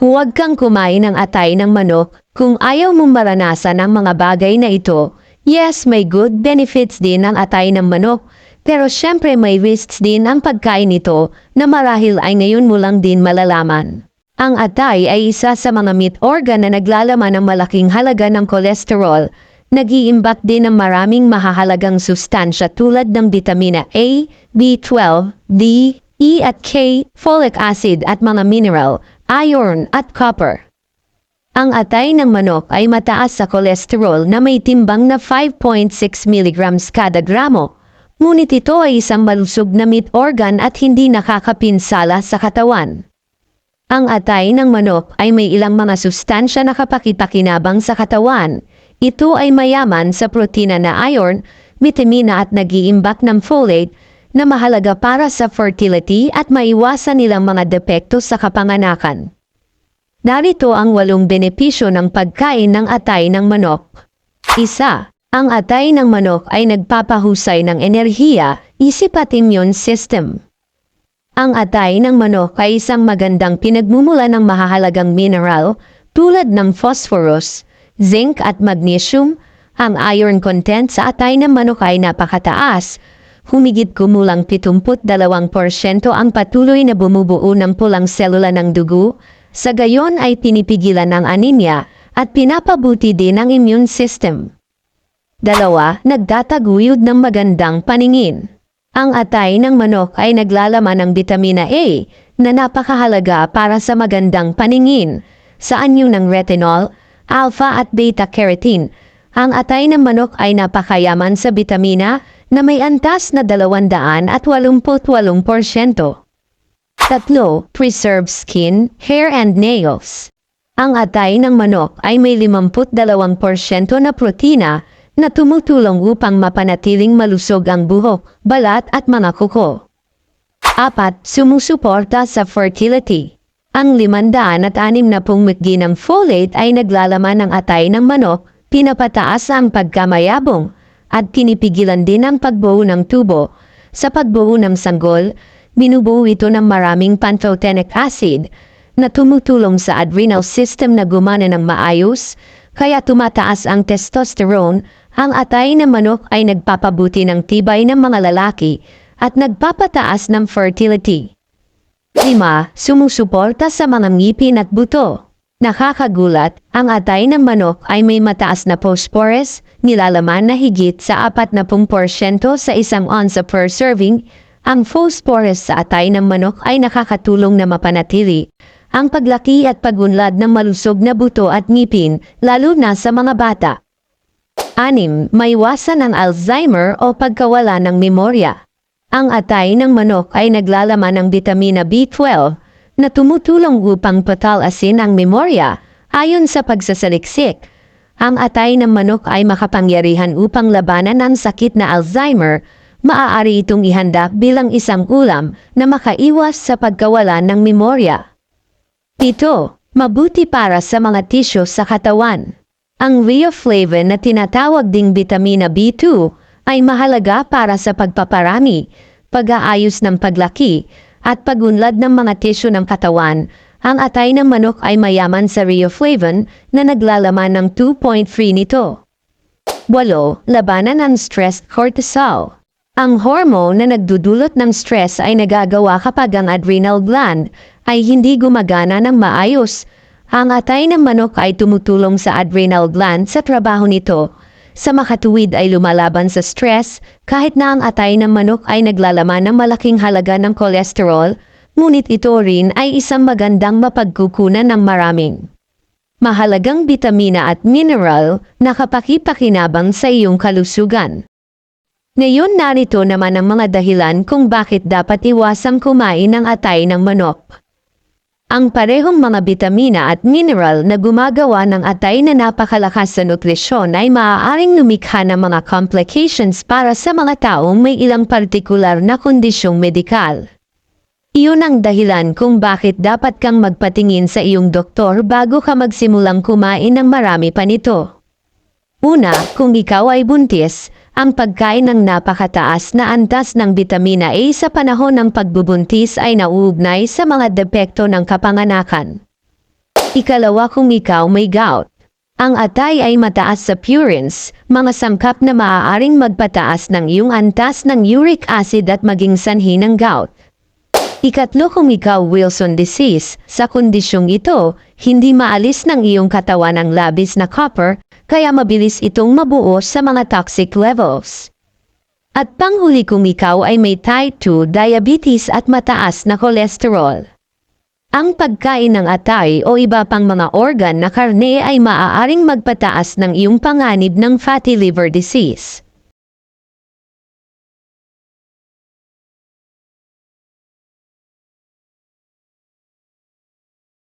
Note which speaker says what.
Speaker 1: Huwag kang kumain ng atay ng manok kung ayaw mong maranasan ang mga bagay na ito. Yes, may good benefits din ang atay ng manok, pero syempre may risks din ang pagkain nito na marahil ay ngayon mo lang din malalaman. Ang atay ay isa sa mga meat organ na naglalaman ng malaking halaga ng kolesterol. Nag-iimbak din ng maraming mahahalagang sustansya tulad ng vitamina A, B12, D, E at K, folic acid at mga mineral, iron at copper. Ang atay ng manok ay mataas sa kolesterol na may timbang na 5.6 mg kada gramo. Ngunit ito ay isang malusog na meat organ at hindi nakakapinsala sa katawan. Ang atay ng manok ay may ilang mga sustansya na kapakipakinabang sa katawan. Ito ay mayaman sa protina na iron, vitamina at nag-iimbak ng folate na mahalaga para sa fertility at maiwasan nilang mga depekto sa kapanganakan. Narito ang walong benepisyo ng pagkain ng atay ng manok. Isa, ang atay ng manok ay nagpapahusay ng enerhiya, isip at immune system. Ang atay ng manok ay isang magandang pinagmumula ng mahahalagang mineral tulad ng phosphorus, zinc at magnesium. Ang iron content sa atay ng manok ay napakataas. Humigit kumulang 72% ang patuloy na bumubuo ng pulang selula ng dugo. Sa gayon ay pinipigilan ng anemia at pinapabuti din ang immune system. Dalawa, nagtataguyod ng magandang paningin. Ang atay ng manok ay naglalaman ng vitamina A na napakahalaga para sa magandang paningin. Sa anyo ng retinol, alpha at beta carotene. Ang atay ng manok ay napakayaman sa vitamina na may antas na 288%. Tatlo, preserve skin, hair and nails. Ang atay ng manok ay may 52% na protina na tumutulong upang mapanatiling malusog ang buhok, balat at mga kuko. Apat, sumusuporta sa fertility. Ang limandaan at anim na pungmiggi ng folate ay naglalaman ng atay ng manok, pinapataas ang pagkamayabong, at pinipigilan din ang pagbuo ng tubo. Sa pagbuo ng sanggol, binubuo ito ng maraming pantothenic acid na tumutulong sa adrenal system na gumana ng maayos, kaya tumataas ang testosterone, ang atay ng manok ay nagpapabuti ng tibay ng mga lalaki at nagpapataas ng fertility. 5. Sumusuporta sa mga ngipin at buto. Nakakagulat, ang atay ng manok ay may mataas na phosphorus, nilalaman na higit sa 40% sa isang onsa per serving. Ang phosphorus sa atay ng manok ay nakakatulong na mapanatili ang paglaki at pagunlad ng malusog na buto at ngipin, lalo na sa mga bata. 6. Maiwasan ang Alzheimer o pagkawala ng memorya. Ang atay ng manok ay naglalaman ng vitamina B12 na tumutulong upang patalasin ang memorya ayon sa pagsasaliksik. Ang atay ng manok ay makapangyarihan upang labanan ang sakit na Alzheimer. Maaari itong ihanda bilang isang ulam na makaiwas sa pagkawala ng memorya. Ito, mabuti para sa mga tisyo sa katawan. Ang riboflavin na tinatawag ding vitamina B2 ay mahalaga para sa pagpaparami, pag-aayos ng paglaki, at pagunlad ng mga tisyo ng katawan. Ang atay ng manok ay mayaman sa riboflavin na naglalaman ng 2.3 nito. 8. Labanan ng stress cortisol. Ang hormone na nagdudulot ng stress ay nagagawa kapag ang adrenal gland ay hindi gumagana ng maayos. Ang atay ng manok ay tumutulong sa adrenal gland sa trabaho nito. Sa makatuwid ay lumalaban sa stress kahit na ang atay ng manok ay naglalaman ng malaking halaga ng kolesterol, ngunit ito rin ay isang magandang mapagkukunan ng maraming mahalagang bitamina at mineral na kapakipakinabang sa iyong kalusugan. Ngayon narito naman ang mga dahilan kung bakit dapat iwasang kumain ng atay ng manok. Ang parehong mga bitamina at mineral na gumagawa ng atay na napakalakas sa nutrisyon ay maaaring lumikha ng mga complications para sa mga taong may ilang partikular na kondisyong medikal. Iyon ang dahilan kung bakit dapat kang magpatingin sa iyong doktor bago ka magsimulang kumain ng marami pa nito. Una, kung ikaw ay buntis, ang pagkain ng napakataas na antas ng vitamina A sa panahon ng pagbubuntis ay nauugnay sa mga depekto ng kapanganakan. Ikalawa kung ikaw may gout. Ang atay ay mataas sa purines, mga sangkap na maaaring magpataas ng iyong antas ng uric acid at maging sanhi ng gout. Ikatlo kung ikaw Wilson disease, sa kondisyong ito, hindi maalis ng iyong katawan ang labis na copper, kaya mabilis itong mabuo sa mga toxic levels. At panghuli kung ikaw ay may type 2 diabetes at mataas na kolesterol. Ang pagkain ng atay o iba pang mga organ na karne ay maaaring magpataas ng iyong panganib ng fatty liver disease.